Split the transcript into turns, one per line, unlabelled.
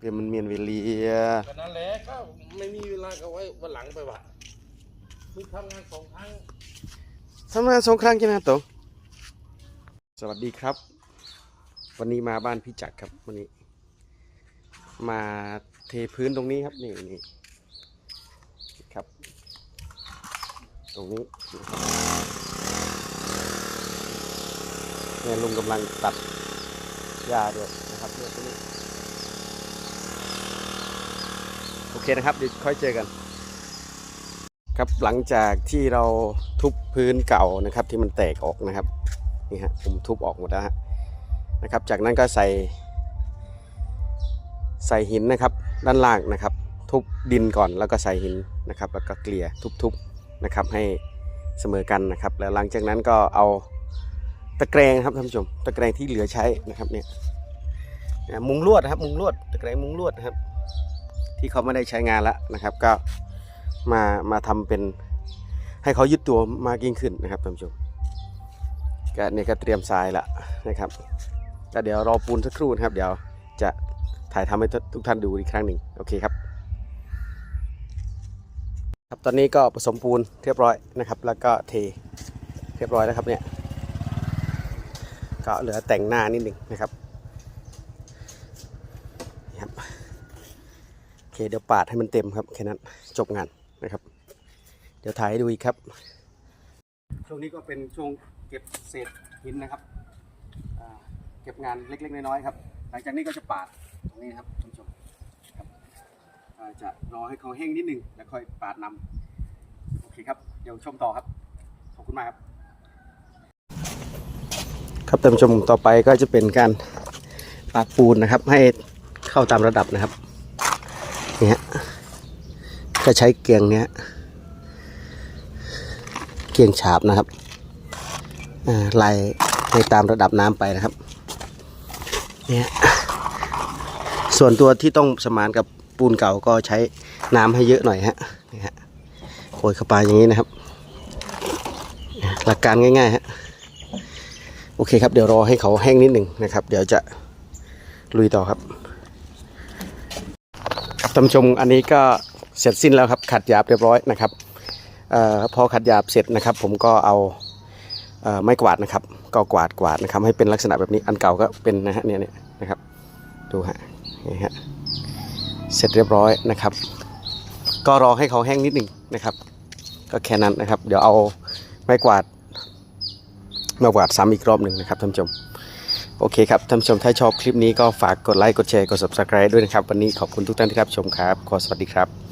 เดี๋ยวมันเมียนเวลีย
ก็นั่นแหละก็ไม่มีเวลาก็ไว้วันหลังไปวะคือทำงานสองครั้ง
ทำงานสองครั้งใช่ไหมครับโตสวัสดีครับ วันนี้มาบ้านพี่จักรครับวันนี้ มาเทพื้นตรงนี้ครับนี่นี่ครับ ตรงนี้เนี่ยลุงกำลังตัดหญ้าด้วยนะครับเนี่ยตรงนี้โอ เคนะครับเดี๋ยวค่อยเจอกัน ครับหลังจากที่เราทุบพื้นเก่านะครับ ที่มันแตกออกนะครับนี่ฮะผมทุบออกหมดแล้วนะครับ จากนั้นก็ใส่ ใส่หินนะครับ ด้านล่างนะครับ ทุบดินก่อนแล้วก็ใส่หินนะครับ แล้วก็เกลี่ยทุบๆนะครับ ให้เสมอกันนะครับ แล้วหลังจากนั้นก็เอาตะแกรงครับท่านผู้ชมตะแกรงที่เหลือใช้นะครับเนี่ยเนี่ยมุงลวดนะครับมุงลวดตะแกรงมุงลวดนะครับ ที่เขาไม่ได้ใช้งานแล้วนะครับ ก็มามาทำเป็นให้เขายึดตัวมากยิ่งขึ้นนะครับท่านผู้ชมก็เนี่ยก็เตรียมทรายละนะครับก็เดี๋ยวรอปูนสักครู่นะครับ เดี๋ยวจะถ่ายทำให้ทุกท่านดูอีกครั้งหนึ่งโอเคครับ ครับตอนนี้ก็ผสมปูนเรียบร้อยนะครับ แล้วก็เทเรียบร้อยแล้วครับเนี่ยก็เหลือแต่งหน้านิดหนึ่งนะครับนี่ครับ โอ เคเดี๋ยวปาดให้มันเต็มครับแค่นั้นจบงานนะครับ เดี๋ยวถ่ายให้ดูอีกครับ ช่วงนี้ก็เป็นช่วงเก็บเศษหินนะครับอ่าเก็บงานเล็กๆน้อยๆครับ หลังจากนี้ก็จะปาดตรงนี้นะครับท่านผู้ชมครับอ่าจะรอให้เขาแห้งนิดหนึงแล้วค่อยปาดนำโอเคครับเดี๋ยวชมต่อครับขอบคุณมากครับ ครับท่านผู้ชมต่อไปก็จะเป็นการปาดปูนนะครับ ให้เข้าตามระดับนะครับ นี่ฮะก็ใช้เกียงเนี้ย เกียงฉาบนะครับไล่ให้ตามระดับน้ำไปนะครับ เนี่ย ส่วนตัวที่ต้องสมานกับปูนเก่าก็ใช้น้ำให้เยอะหน่อยฮะนี่ฮะโขยเข้าไปอย่างนี้นะครับ หลักการง่ายๆฮะโอเคครับเดี๋ยวรอให้เขาแห้งนิดหนึ่งนะครับ เดี๋ยวจะลุยต่อครับ ท่านชมอันนี้ก็เสร็จสิ้นแล้วครับขัดหยาบเรียบร้อยนะครับออพอขัดหยาบเสร็จนะครับ ผมก็เอาเออไม้กวาดนะครับ ก็กวาดกวาดนะครับ ให้เป็นลักษณะแบบนี้อันเก่าก็เป็นนะฮะเนี่ยเนี่ยนะครับ ดูฮะนี่ฮะเสร็จเรียบร้อยนะครับ ก็รอให้เขาแห้งนิดหนึ่งนะครับ ก็แค่นั้นนะครับ เดี๋ยวเอาไม้กวาดมากวาดซ้ำอีกรอบหนึ่งนะครับท่านผู้ชม โอเคครับท่านผู้ชมถ้าชอบคลิปนี้ก็ฝากกดไลค์กดแชร์กด subscribe ด้วยนะครับ วันนี้ขอบคุณทุกท่านที่รับชมครับ ขอสวัสดีครับ